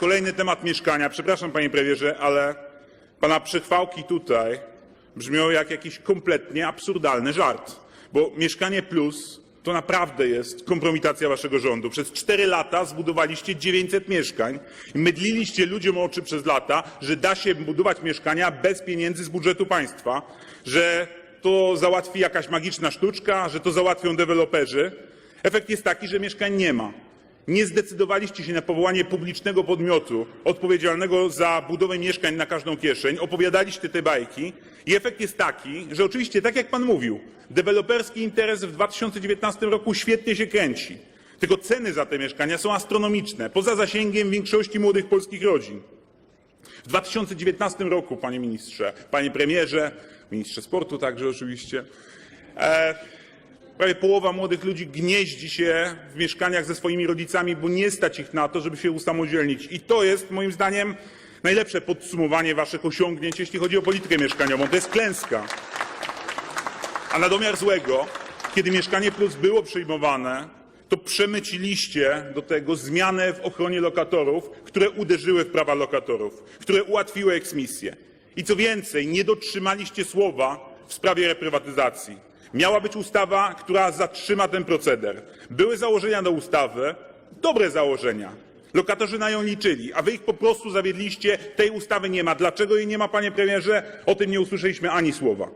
Kolejny temat mieszkania. Przepraszam, panie premierze, ale pana przechwałki tutaj brzmią jak jakiś kompletnie absurdalny żart. Bo mieszkanie plus to naprawdę jest kompromitacja waszego rządu. Przez cztery lata zbudowaliście 900 mieszkań i mydliliście ludziom oczy przez lata, że da się budować mieszkania bez pieniędzy z budżetu państwa, że to załatwi jakaś magiczna sztuczka, że to załatwią deweloperzy. Efekt jest taki, że mieszkań nie ma. Nie zdecydowaliście się na powołanie publicznego podmiotu odpowiedzialnego za budowę mieszkań na każdą kieszeń. Opowiadaliście te bajki i efekt jest taki, że oczywiście, tak jak pan mówił, deweloperski interes w 2019 roku świetnie się kręci. Tylko ceny za te mieszkania są astronomiczne, poza zasięgiem większości młodych polskich rodzin. W 2019 roku, panie ministrze, panie premierze, ministrze sportu także oczywiście, e, prawie połowa młodych ludzi gnieździ się w mieszkaniach ze swoimi rodzicami, bo nie stać ich na to, żeby się usamodzielnić. I to jest moim zdaniem najlepsze podsumowanie waszych osiągnięć, jeśli chodzi o politykę mieszkaniową. To jest klęska. A na domiar złego, kiedy Mieszkanie Plus było przyjmowane, to przemyciliście do tego zmianę w ochronie lokatorów, które uderzyły w prawa lokatorów, które ułatwiły eksmisję. I co więcej, nie dotrzymaliście słowa w sprawie reprywatyzacji. Miała być ustawa, która zatrzyma ten proceder. Były założenia do ustawy, dobre założenia. Lokatorzy na nią liczyli, a wy ich po prostu zawiedliście. Tej ustawy nie ma. Dlaczego jej nie ma, panie premierze? O tym nie usłyszeliśmy ani słowa.